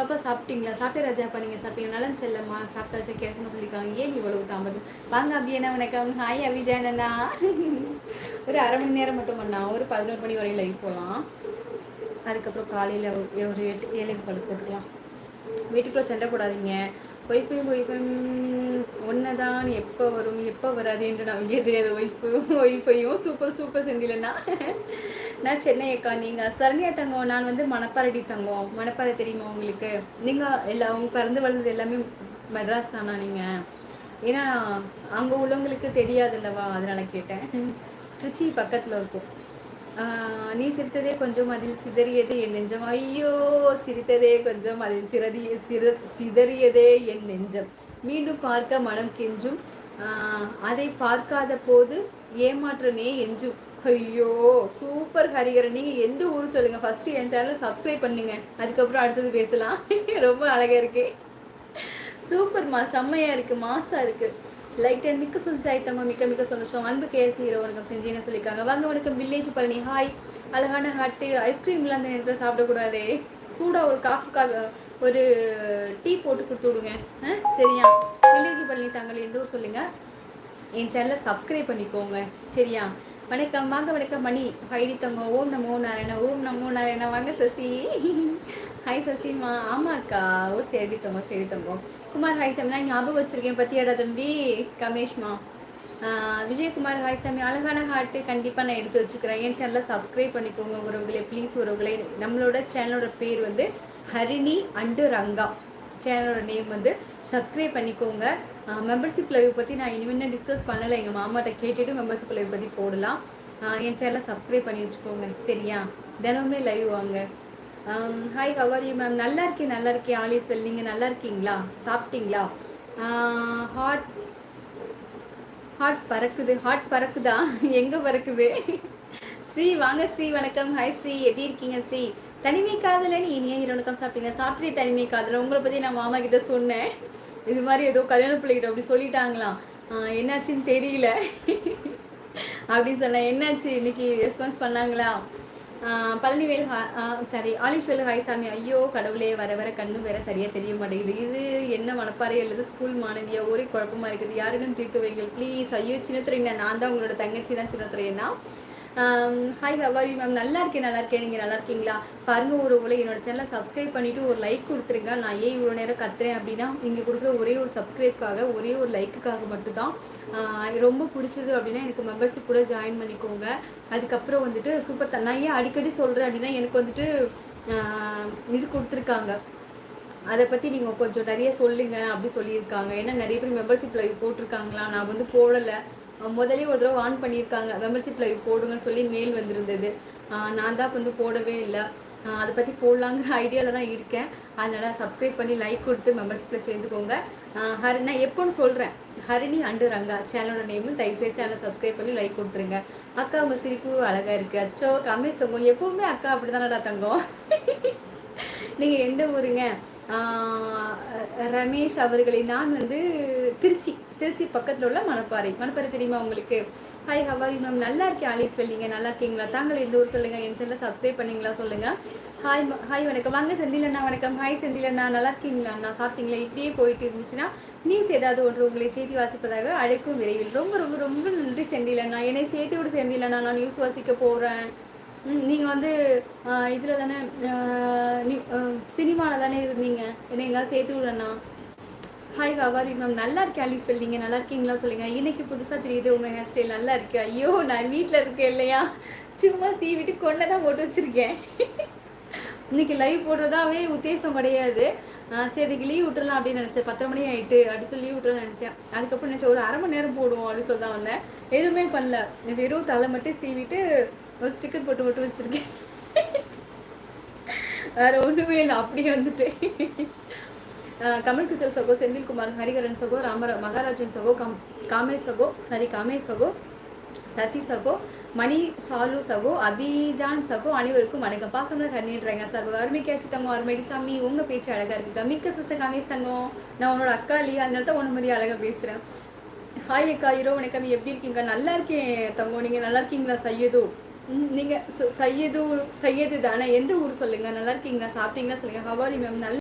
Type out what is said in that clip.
பாப்பா சாப்பிட்டீங்களா? சாப்பிட்டே ராஜாப்பா நீங்கள் சாப்பிட்டீங்க நலன் செல்லம்மா. சாப்பிட்டாச்சா கேசமாக சொல்லியிருக்காங்க. ஏன் இவ்வளவு தாமதம்? வாங்க அபியனா வணக்கம்? ஹாய் அபிஜானண்ணா ஒரு அரை மணி நேரம் மட்டும் பண்ணா. ஒரு பதினோரு மணி வரையும் லைவ் போகலாம் அதுக்கப்புறம் காலையில் ஒரு எட்டு ஏழைக்கு படுத்து போட்டுக்கலாம். வீட்டுக்குள்ளே சண்டை போடாதீங்க. ஒய்ஃபையும் ஒய்ஃபையும் தான் எப்போ வரும் எப்போ வராது என்று நமக்கே தெரியாது. ஒய்ஃபையும் ஒய்ஃபையும் சூப்பர் சூப்பர் செந்திலண்ணா நான் சென்னை அக்கா நீங்கள் சரண்யா தங்கம் நான் வந்து மணப்பாரடி தங்கம். மணப்பாறை தெரியுமா உங்களுக்கு? நீங்கள் எல்லா உங்க பிறந்து வளர்ந்தது எல்லாமே மெட்ராஸ் தானா நீங்கள் ஏன்னா அங்கே உள்ளவங்களுக்கு தெரியாதுல்லவா? அதனால் கேட்டேன். திருச்சி பக்கத்தில் இருக்கும். நீ சிரித்ததே கொஞ்சம் அதில் சிதறியதே என் நெஞ்சம். ஐயோ சிரித்ததே கொஞ்சம் அதில் சிறதி சிற சிதறியதே என் நெஞ்சம். மீண்டும் பார்க்க மனம் கெஞ்சும். அதை பார்க்காத போது ஏமாற்றமே எஞ்சும். ஐயோ சூப்பர் ஹரிகரன் நீங்கள் எந்த ஊர் சொல்லுங்கள் ஃபஸ்ட்டு என் சேனல் சப்ஸ்கிரைப் பண்ணுங்க. அதுக்கப்புறம் அடுத்தது பேசலாம். ரொம்ப அழகாக இருக்கு. சூப்பர்மா செம்மையாக இருக்குது மாசாக இருக்குது லைக் டென் மிக்க சுஜாயித்தம்மா மிக்க மிக்க சந்தோஷம். அன்பு கேஎஸ் ஹீரோ வணக்கம். செஞ்சின்னு சொல்லியிருக்காங்க. வாங்க வணக்கம். வில்லேஜ் பழனி ஹாய் அழகான ஹாட்டு ஐஸ்கிரீம்லாம் அந்த நேரத்தில் சாப்பிடக்கூடாதே. சூடாக ஒரு காஃபி ஒரு டீ போட்டு கொடுத்து விடுங்க. சரியா? வில்லேஜ் பள்ளி தாங்கள் எந்த ஊர் சொல்லுங்கள் என் சேனலை சப்ஸ்கிரைப் பண்ணிக்கோங்க. சரியா? வணக்கம். வாங்க வணக்கம். மணி. ஹைடி தங்க ஓம் நமோ நாராயண. ஓம் நமோ நாராயண. வாங்க சசி. ஹாய் சசிமா ஆமாக்கா ஓ சரி தங்கோ சரி தங்கோ குமார் ஹாய் சாமி. நான் ஞாபகம் வச்சிருக்கேன். பத்தியாடா தம்பி? கமேஷ்மா விஜயகுமார் ஹாய் சாமி. அழகான ஹார்ட்டு கண்டிப்பாக நான் எடுத்து வச்சுக்கிறேன். என் சேனலை சப்ஸ்கிரைப் பண்ணிக்கோங்க. உறவுகளே ப்ளீஸ் உறவுகளே. நம்மளோட சேனலோட பேர் வந்து ஹரிணி அண்டு ரங்கா. சேனலோட நேம் வந்து சப்ஸ்கிரைப் பண்ணிக்கோங்க. மெம்பர்ஷிப் லைவ் பற்றி நான் இனிமேல் டிஸ்கஸ் பண்ணலை எங்கள் மாமாட்ட கேட்டுட்டு மெம்பர்ஷிப் லைவ் பற்றி போடலாம். என் சேனலை சப்ஸ்கிரைப் பண்ணி வச்சுக்கோங்க சரியா? தினமுமே லைவ் வாங்க. ஹாய் ஹவர் யூ மேம் நல்லா இருக்கேன் நல்லா இருக்கேன். ஆலிஸ் வெல் நீங்கள் நல்லா இருக்கீங்களா? சாப்பிட்டீங்களா? ஹாட் ஹாட் பறக்குது ஹாட் பறக்குதா? எங்கே பறக்குது? ஸ்ரீ வாங்க ஸ்ரீ வணக்கம். ஹாய் ஸ்ரீ எப்படி இருக்கீங்க ஸ்ரீ? தனிமை காதலன்னு இனிய இரவணக்கம் சாப்பிட்டீங்க சாப்பிட்டே தனிமை காதலன் உங்களை பற்றி நான் மாமா கிட்ட சொன்னேன். இது மாதிரி ஏதோ கல்யாண பிள்ளைகிட்ட அப்படி சொல்லிட்டாங்களாம். என்னாச்சுன்னு தெரியல. அப்படின்னு சொன்னேன். என்னாச்சு? இன்னைக்கு ரெஸ்பான்ஸ் பண்ணாங்களா? பழனிவேல் சாரி ஆலிஷ்வேல் ஹாய்சாமி ஐயோ கடவுளே வர வர கண்ணு வேற சரியாக தெரிய மாட்டேங்குது. இது என்ன மனப்பாறை அல்லது ஸ்கூல் மாணவியா? ஒரே குழப்பமா இருக்குது. யாரிடம் தீர்த்து வைங்கள்? ப்ளீஸ் ஐயோ சின்னத்துறைங்க நான் தான் உங்களோட தங்கச்சி தான் சின்னத்துறையண்ணா ஹாய் ஹவாரி மேம் நல்லா இருக்கேன் நல்லா இருக்கேன். நீங்கள் நல்லா இருக்கீங்களா? பாருங்க ஒரு உங்களை என்னோட சேனலை சப்ஸ்கிரைப் பண்ணிவிட்டு ஒரு லைக் கொடுத்துருங்க. நான் ஏன் இவ்வளோ நேரம் கத்துறேன் அப்படின்னா நீங்கள் கொடுக்குற ஒரே ஒரு சப்ஸ்கிரைப்காக ஒரே ஒரு லைக்குக்காக மட்டும்தான். ரொம்ப பிடிச்சது அப்படின்னா எனக்கு மெம்பர்ஷிப் கூட ஜாயின் பண்ணிக்கோங்க. அதுக்கப்புறம் வந்துட்டு சூப்பர் த நான் ஏன் அடிக்கடி சொல்கிறேன் அப்படின்னா எனக்கு வந்துட்டு இது கொடுத்துருக்காங்க. அதை பற்றி நீங்கள் கொஞ்சம் நிறைய சொல்லுங்கள் அப்படி சொல்லியிருக்காங்க. ஏன்னா நிறைய பேர் மெம்பர்ஷிப் லைவ் போட்டிருக்காங்களா? நான் வந்து போடலை. முதலே ஒரு தடவை ஆன் பண்ணியிருக்காங்க. மெம்பர்ஷிப் லைவ் போடுங்கன்னு சொல்லி மெயில் வந்திருந்தது. நான் தான் வந்து போடவே இல்லை. அதை பற்றி போடலாங்கிற ஐடியாவில் தான் இருக்கேன். அதனால் சப்ஸ்கிரைப் பண்ணி லைக் கொடுத்து மெம்பர்ஷிப்பில் சேர்ந்துக்கோங்க. ஹரி நான் எப்போன்னு சொல்கிறேன் ஹரிணி அண்டு ரங்கா சேனலோட நேமும் தயவுசெய்து சேனலை சப்ஸ்கிரைப் பண்ணி லைக் கொடுத்துருங்க. அக்கா உங்கள் சிரிப்பு அழகாக இருக்குது அச்சோ கமேஷ் தங்கம். எப்போவுமே அக்கா அப்படி தானடா தங்கம். நீங்கள் எந்த ஊருங்க? ரமேஷ் அவர்களை நான் வந்து திருச்சி. திருச்சி பக்கத்தில் உள்ள மணப்பாறை. மணப்பாறை தெரியுமா உங்களுக்கு? ஹாய் ஹவாரி மேம் நல்லா இருக்கேன் ஆலிஸ் வெல்லிங்க நல்லா இருக்கீங்களா? தாங்கள் எந்த ஊர் சொல்லுங்கள் என் சேனலில் சப்ஸ்கிரைப் பண்ணீங்களா சொல்லுங்கள் ஹாய் ஹாய் வணக்கம். வாங்க செந்திலண்ணா வணக்கம். ஹாய் செந்திலண்ணா நல்லா இருக்கீங்களா? நான் சாப்பிட்டீங்களா? இப்படியே போயிட்டு இருந்துச்சுன்னா நியூஸ் ஏதாவது ஒன்று உங்களை செய்தி வாசிப்பதாக அழைக்கும் விரைவில். ரொம்ப ரொம்ப ரொம்ப நன்றி செந்திலண்ணா என்னை சேர்த்து விட செந்திலண்ணா நான் நியூஸ் வாசிக்க போகிறேன் நீங்கள் வந்து இதில் தானே சினிமாவில் தானே இருந்தீங்க? என்ன எங்கேயாவது சேர்த்து விடண்ணா ஹாய் ஹவாரி மேம் நல்லா இருக்கேன் அலி நீங்கள் நல்லா இருக்கீங்களா சொல்லுங்க. இன்னைக்கு புதுசாக தெரியுது உங்கள் ஹேர் ஸ்டைல் நல்லா இருக்கு. ஐயோ நான் வீட்டில் இருக்கேன் இல்லையா? சும்மா சீவிட்டு கொண்டை தான் போட்டு வச்சுருக்கேன். இன்னைக்கு லைவ் போடுறதாவே உத்தேசம் கிடையாது. சரி லீவ் விட்டுறலாம் அப்படின்னு நினச்சேன். பத்தரை மணி ஆகிட்டு அப்படி சொல்லி லீவ் விட்டுறலாம் நினச்சேன். அதுக்கப்புறம் நினச்சேன் ஒரு அரை மணி நேரம் போடுவோம் அப்படின்னு சொல்லி தான் வந்தேன். எதுவுமே பண்ணல. வெறும் தலை மட்டும் சீவிட்டு ஒரு ஸ்டிக்கர் போட்டு போட்டு வச்சுருக்கேன். வேற ஒன்றுமே இல்லை. அப்படியே வந்துட்டு கமல் கிஷோர் சகோ செந்தில்குமார் ஹரிகரன் சகோ ராமரா மகாராஜன் சகோ கம் காமேஷ் சகோ சாரி காமேஷ் சகோ சசி சகோ மணி சாலு சகோ அபிஜான் சகோ அனைவருக்கும் வணக்கம். பாசமலர் ஹர்னின்றாங்க சார் அருமை கேச்சு தங்கம் அருமைடி சாமி உங்கள் பேச்சு அழகாக இருக்குங்க மிக்க சிஸ்டர் காமேஷ் தங்கம் நான் உன்னோட அக்கா இல்லையா? அதனால தான் உன்ன மாதிரி அழகாக பேசுகிறேன் ஹாய் அக்கா இரோ வணக்கம். எப்படி இருக்கீங்க? நல்லா இருக்கேன் தங்கம். நீங்கள் நல்லா இருக்கீங்களா? சையதோ? நீங்கள் சையது சையது தானே? எந்த ஊர் சொல்லுங்கள் நல்லா இருக்கீங்களா? சாப்பிட்டீங்களா? சொல்லுங்கள் ஹவாரி மேம் நல்ல